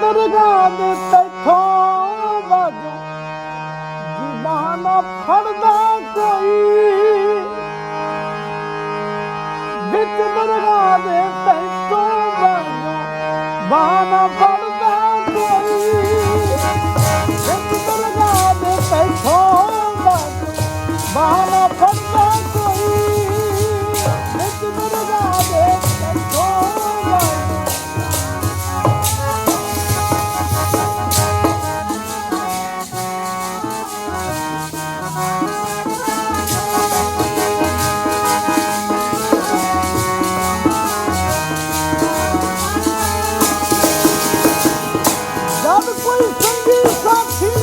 ਦਰਗਾਹ ਦੇ ਤੈਥੋਂ ਵਾਜੂ ਜੀਬਾਨਾ ਫੜਦਾ ਕੋਈ। ਵਿੱਚ ਦਰਗਾਹ ਦੇ ਤੈਥੋਂ ਵਾਜੂ ਬਾਨਾ ਫੜਦਾ ਕੋਈ। Every place, some